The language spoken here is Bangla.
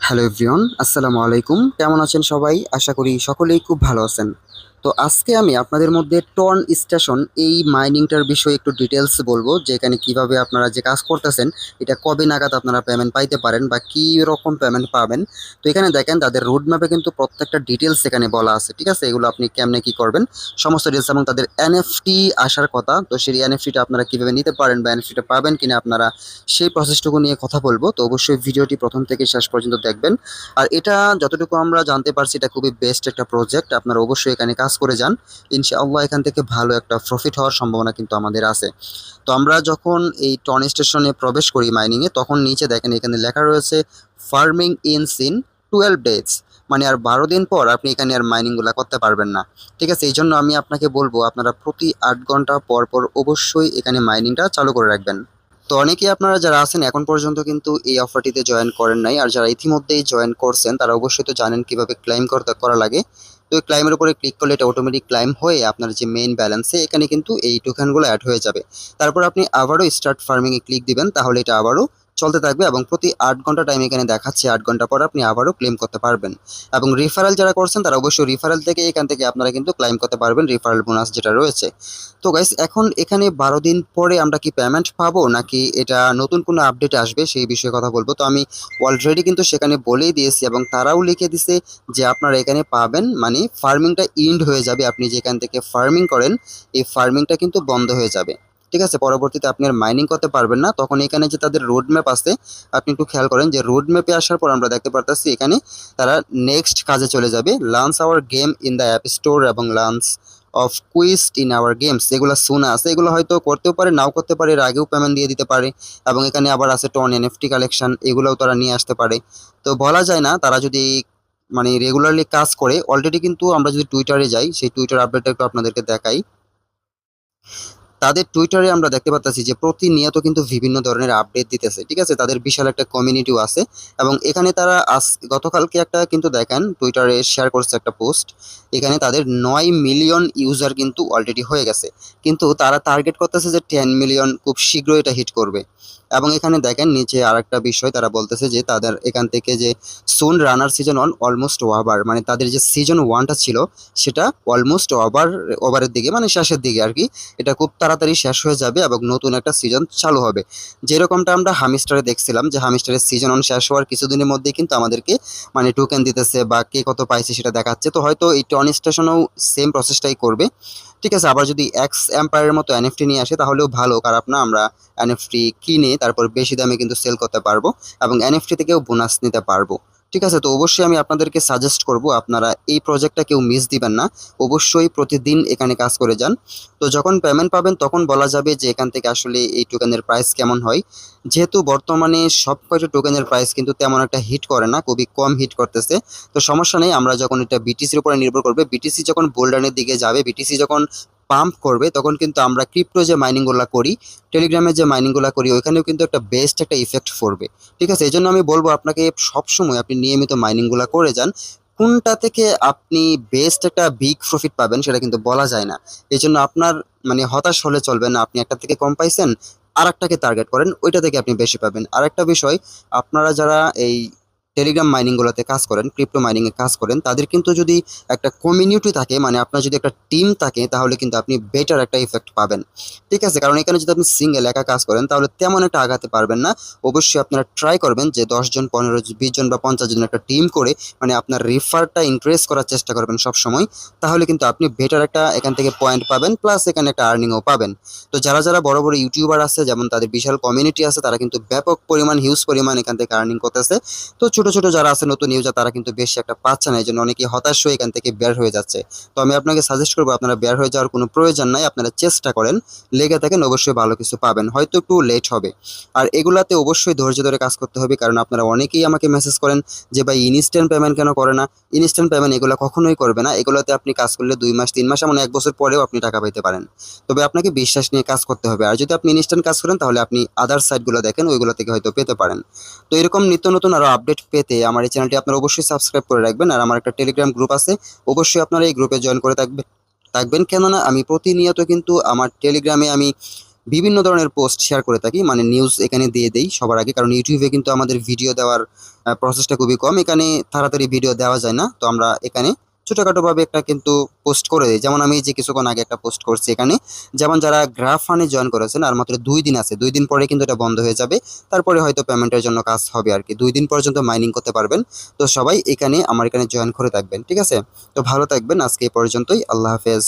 হ্যালো এভরিওন আসসালামু আলাইকুম। কেমন আছেন সবাই? আশা করি সকলেই খুব ভালো আছেন। তো আজকে আমি আপনাদের মধ্যে টর্ন স্টেশন এই মাইনিংটার বিষয়ে একটু ডিটেলস বলব যে এখানে কীভাবে আপনারা যে কাজ করতেছেন, এটা কবে নাগাদ আপনারা পেমেন্ট পাইতে পারেন বা কী রকম পেমেন্ট পাবেন। তো এখানে দেখেন, তাদের রোড ম্যাপে কিন্তু প্রত্যেকটা ডিটেলস এখানে বলা আছে, ঠিক আছে? এগুলো আপনি কেমনে কি করবেন? সমস্ত ডিটেলস এবং তাদের এনএফটি আসার কথা, তো সেই এনএফটিটা আপনারা কীভাবে নিতে পারেন বা এনএফটিটা পাবেন কিনা আপনারা সেই প্রসেসটুকু নিয়ে কথা বলব। তো অবশ্যই ভিডিওটি প্রথম থেকে শেষ পর্যন্ত দেখবেন। আর এটা যতটুকু আমরা জানতে পারছি, এটা খুবই বেস্ট একটা প্রজেক্ট আপনারা অবশ্যই এখানে কাজ করে যান, ইনশাআল্লাহ এখান থেকে ভালো একটা প্রফিট হওয়ার সম্ভাবনা কিন্তু আমাদের আছে। তো আমরা যখন এই টন স্টেশনে প্রবেশ করি মাইনিংয়ে তখন নিচে দেখেন এখানে লেখা রয়েছে farming in sin twelve days মানে আর বারো দিন পর আপনি এখানে আর মাইনিংগুলো করতে পারবেন না। ঠিক আছে এই জন্য আমি আপনাকে বলব, আপনারা প্রতি আট ঘণ্টা পর পর অবশ্যই এখানে মাইনিংটা চালু করে রাখবেন। তো অনেকেই আপনারা যারা আছেন, এখন পর্যন্ত কিন্তু এই অফারটিতে জয়েন করেন নাই। আর যারা ইতিমধ্যেই জয়েন করছেন, তারা অবশ্যই তো জানেন কীভাবে ক্লাইম করতে করা লাগে। তো এই ক্লাইমের উপরে ক্লিক করলে এটা অটোমেটিক ক্লাইম হয়ে আপনার যে মেইন ব্যালেন্সে এখানে কিন্তু এই টোকেনগুলো অ্যাড হয়ে যাবে। তারপর আপনি আবারও স্টার্ট ফার্মিংয়ে ক্লিক দিবেন, তাহলে এটা আবারও চলতে থাকবে এবং প্রতি আট ঘণ্টা টাইম এখানে দেখাচ্ছে, আট ঘণ্টা পর আপনি আবারও ক্লেম করতে পারবেন। এবং রিফারেল যারা করছেন, তারা অবশ্যই রিফারেল থেকে এখান থেকে আপনারা কিন্তু ক্লাইম করতে পারবেন রিফারেল বোনাস যেটা রয়েছে। তো গাইস এখন এখানে বারো দিন পরে আমরা কি পেমেন্ট পাবো, নাকি এটা নতুন কোনো আপডেট আসবে, সেই বিষয়ে কথা বলব। তো আমি অলরেডি কিন্তু সেখানে বলেই দিয়েছি এবং তারাও লিখে দিছে যে আপনারা এখানে পাবেন মানে ফার্মিংটা ইন্ড হয়ে যাবে। আপনি যেখান থেকে ফার্মিং করেন, এই ফার্মিংটা কিন্তু বন্ধ হয়ে যাবে। ঠিক আছে? পরবর্তীতে আপনি আর মাইনিং করতে পারবেন না। তখন এখানে যে তাদের রোড ম্যাপ আছে, আপনি একটু খেয়াল করেন যে রোড ম্যাপে আসার পর আমরা দেখতে পারতেছি এখানে তারা নেক্সট কাজে চলে যাবে। Launch our game in the app store এবং launch of quest in our games এগুলো শোনা আছে। এগুলো হয়তো করতেও পারে, নাও করতে পারে, এর আগেও পেমেন্ট দিয়ে দিতে পারে এবং এখানে আবার আছে টন এনএফটি কালেকশন এগুলোও তারা নিয়ে আসতে পারে। তো বলা যায় না, তারা যদি মানে রেগুলারলি কাজ করে অলরেডি কিন্তু আমরা যদি টুইটারে যাই, সেই টুইটার আপডেটটা একটু আপনাদেরকে দেখাই। তাদের টুইটারে আমরা দেখতে পাচ্ছি যে প্রতিনিয়ত কিন্তু বিভিন্ন ধরনের আপডেট দিতেছে, ঠিক আছে? তাদের বিশাল একটা কমিউনিটিও আছে এবং এখানে তারা আজ, গতকালকে একটা কিন্তু দেখেন টুইটারে শেয়ার করছে একটা পোস্ট এখানে তাদের নয় মিলিয়ন ইউজার কিন্তু অলরেডি হয়ে গেছে। কিন্তু তারা টার্গেট করতেছে যে টেন মিলিয়ন খুব শীঘ্রই এটা হিট করবে। এবং এখানে দেখেন নিচে আরেকটা বিষয়, তারা বলতেছে যে তাদের এখান থেকে যে sun runner season one almost over মানে তাদের যে সিজন ওয়ানটা ছিল, সেটা অলমোস্ট ওভার ওভারের দিকে মানে শেষের দিকে আর কি। এটা খুব তাড়াতাড়ি শেষ হয়ে যাবে এবং নতুন একটা সিজন চালু হবে। যেরকমটা আমরা হামিস্টারে দেখছিলাম যে হামিস্টারের সিজন ওয়ান শেষ হওয়ার কিছুদিনের মধ্যেই কিন্তু আমাদেরকে মানে টোকেন দিতেছে বা কে কত পাইছে সেটা দেখাচ্ছে। তো হয়তো এই টন স্টেশনেও সেম প্রসেসটাই করবে। ঠিক আছে, আবার যদি এক্স এম্পায়ারের মতো এনএফটি নিয়ে আসে, তাহলেও ভালো খারাপ না আমরা এনএফটি কিনে, তারপর বেশি দামে কিন্তু সেল করতে পারব এবং এনএফটি থেকেও বোনাস নিতে পারব। ঠিক আছে, তো অবশ্যই আমি আপনাদেরকে সাজেস্ট করব, আপনারা এই প্রজেক্টটা কেউ মিস দিবেন না। অবশ্যই প্রতিদিন এখানে কাজ করে যান। তো যখন পেমেন্ট পাবেন, তখন বলা যাবে যে এখান থেকে আসলে এই টোকেনের প্রাইস কেমন হয়। যেহেতু বর্তমানে সব কয়টা টোকেনের প্রাইস কিন্তু তেমন একটা হিট করে না, খুবই কম হিট করতেছে। তো সমস্যা নেই, আমরা যখন এটা বিটিসির উপরে নির্ভর করবে বিটিসি যখন বোল্ডানের দিকে যাবে বিটিসি যখন পাম্প করবে, তখন কিন্তু আমরা ক্রিপ্টো যে মাইনিংগুলো করি টেলিগ্রামের যে মাইনিংগুলো করি, ওইখানেও কিন্তু একটা বেস্ট একটা ইফেক্ট পড়বে। ঠিক আছে? এই জন্য আমি বলব আপনাকে সবসময় আপনি নিয়মিত মাইনিংগুলো করে যান। কোনটা থেকে আপনি বেস্ট একটা বিগ প্রফিট পাবেন সেটা কিন্তু বলা যায় না। এই জন্য আপনার মানে হতাশ হলে চলবে না। আপনি একটা থেকে কম পাইছেন আর একটাকে টার্গেট করেন, ওইটা থেকে আপনি বেশি পাবেন। আর একটা বিষয়, আপনারা যারা এই টেলিগ্রাম মাইনিংগুলোতে কাজ করেন ক্রিপ্টো মাইনিংয়ে কাজ করেন, তাদের কিন্তু যদি একটা কমিউনিটি থাকে মানে আপনার যদি একটা টিম থাকে, তাহলে কিন্তু আপনি বেটার একটা ইফেক্ট পাবেন। ঠিক আছে? কারণ এখানে যদি আপনি সিঙ্গেল একা কাজ করেন, তাহলে তেমন একটা আগাতে পারবেন না। অবশ্যই আপনারা ট্রাই করবেন যে দশজন পনেরো বিশ জন বা পঞ্চাশ জন একটা টিম করে মানে আপনার রেফারটা ইনক্রিজ করার চেষ্টা করবেন সব সময় তাহলে কিন্তু আপনি বেটার একটা এখান থেকে পয়েন্ট পাবেন প্লাস এখানে একটা আর্নিংও পাবেন। তো যারা যারা বড় বড় ইউটিউবার আছে, যেমন তাদের বিশাল কমিউনিটি আছে, তারা কিন্তু ব্যাপক পরিমাণ হিউজ পরিমাণ এখান থেকে আর্নিং করতেছে। তো ছোট ছোট ছোট যারা আছে, নতুন ইউজার তারা কিন্তু বেশি একটা পাচ্ছে না। এই জন্য অনেকে হতাশ হয়ে এখান থেকে বের হয়ে যাচ্ছে। তো আমি আপনাকে সাজেস্ট করব, আপনারা বের হয়ে যাওয়ার কোনো প্রয়োজন নাই। আপনারা চেষ্টা করেন, লেগে থাকেন, অবশ্যই ভালো কিছু পাবেন। হয়তো একটু লেট হবে। আর এগুলাতে অবশ্যই ধৈর্য ধরে কাজ করতে হবে, কারণ আপনারা অনেকেই আমাকে মেসেজ করেন যে, ভাই ইনস্ট্যান্ট পেমেন্ট কেন করে না? ইনস্ট্যান্ট পেমেন্ট এগুলো কখনোই করবে না। এগুলোতে আপনি কাজ করলে দুই মাস, তিন মাস, এমন এক বছর পরেও আপনি টাকা পেতে পারেন। তবে আপনাকে বিশ্বাস নিয়ে কাজ করতে হবে। আর যদি আপনি ইনস্ট্যান্ট কাজ করেন, তাহলে আপনি আদার সাইটগুলো দেখেন, ওইগুলো থেকে হয়তো পেতে পারেন। তো এরকম নিত্য নতুন আরও আপডেট পেতে আমার এই চ্যানেলটি আপনারা অবশ্যই সাবস্ক্রাইব করে রাখবেন আর আমার একটা টেলিগ্রাম গ্রুপ আছে, অবশ্যই আপনারা এই গ্রুপে জয়েন করে থাকবেন থাকবেন। কেননা আমি প্রতিনিয়ত কিন্তু আমার টেলিগ্রামে আমি বিভিন্ন ধরনের পোস্ট শেয়ার করে থাকি মানে নিউজ এখানে দিয়ে দেই সবার আগে, কারণ ইউটিউবে কিন্তু আমাদের ভিডিও দেওয়ার প্রসেসটা খুবই কম। এখানে তাড়াতাড়ি ভিডিও দেওয়া যায় না, তো আমরা এখানে ছোটোখাটোভাবে একটা কিন্তু পোস্ট করে দিই যেমন আমি যে কিছুক্ষণ আগে একটা পোস্ট করছি এখানে, যেমন যারা গ্রাফ ফানে জয়েন করেছেন, আর মাত্র দুই দিন আছে, দুই দিন পরে কিন্তু এটা বন্ধ হয়ে যাবে। তারপরে হয়তো পেমেন্টের জন্য কাজ হবে আর কি দুই দিন পর্যন্ত মাইনিং করতে পারবেন। তো সবাই এখানে, আমার এখানে জয়েন করে থাকবেন, ঠিক আছে? তো ভালো থাকবেন, আজকে এই পর্যন্তই। আল্লাহ হাফেজ।